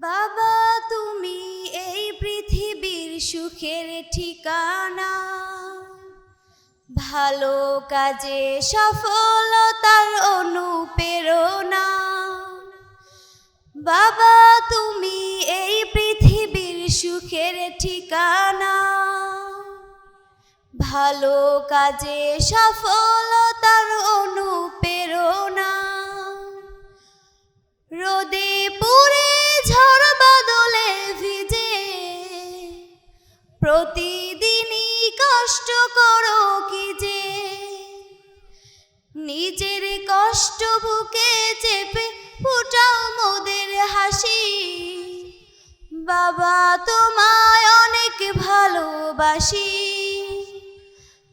বাবা, তুমি এই পৃথিবীর সুখের ঠিকানা। ভালো কাজে সফলতার অনুপ্রেরণা। বাবা, তুমি এই পৃথিবীর সুখের ঠিকানা। ভালো কাজে সফলতার করো কি যে? নিজের কষ্ট বুকে চেপে ফুটাও মোদের হাসি। বাবা তোমায় অনেক ভালোবাসি।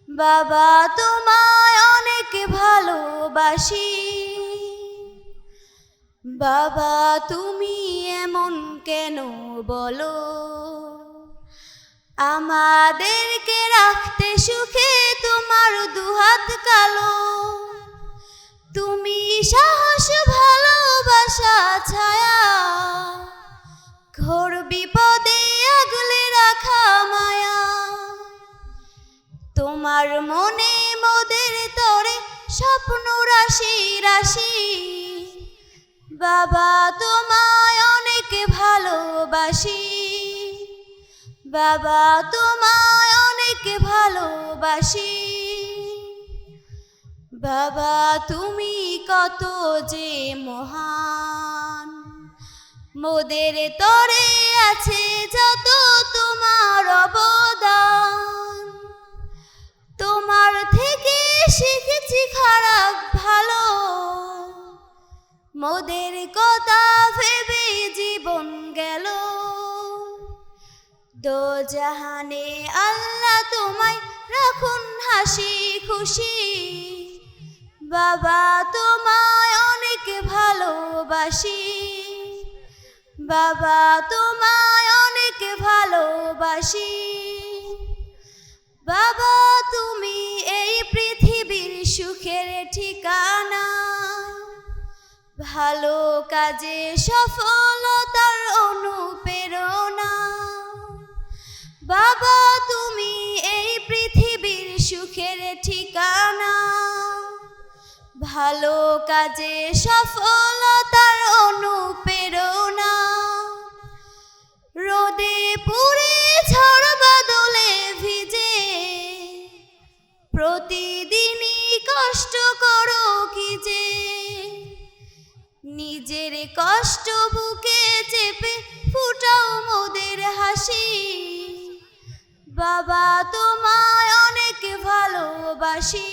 বাবা তোমায় অনেক ভালোবাসি। বাবা তুমি এমন কেন বলো? আমাদেরকে রাখতে সুখে তোমার দুহাত কালো। তুমি সাহস, ভালোবাসা, ছায়া। ঘোর বিপদে আগলে রাখা মায়া। তোমার মনে মোদের তরে স্বপ্ন, রাশি রাশি। বাবা তোমায় অনেক ভালোবাসি। বাবা, তোমায় অনেক ভালোবাসি। বাবা, তুমি কত যে মহান। মোদের তরে আছে যত তোমার অবদান। তোমার থেকে শিখেছি খারাপ ভালো। মোদের কথা ভেবে গেল দো জাহানে আল্লাহ তোমায় রাখুন হাসি খুশি। বাবা তোমায় অনেক ভালোবাসি। বাবা তোমায় অনেক ভালোবাসি। বাবা তুমি এই পৃথিবীর সুখের ঠিকানা। ভালো কাজে সফলতার অনুপ্রেরণা। বাবা, তুমি এই পৃথিবীর সুখের ঠিকানা। ভালো কাজে সফলতার অনুপ্রেরণা। রোদে পুরে ঝড় বাদলে ভিজে। প্রতিদিনই কষ্ট করো কি যে। নিজের কষ্ট বুকে চেপে ফুটাও মোদের হাসি। বাবা তোমায় অনেক ভালোবাসি।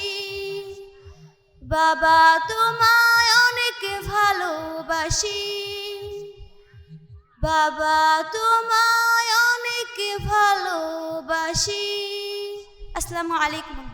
বাবা তোমায় অনেক ভালোবাসি। বাবা তোমায় অনেক ভালোবাসি। আসসালামু আলাইকুম।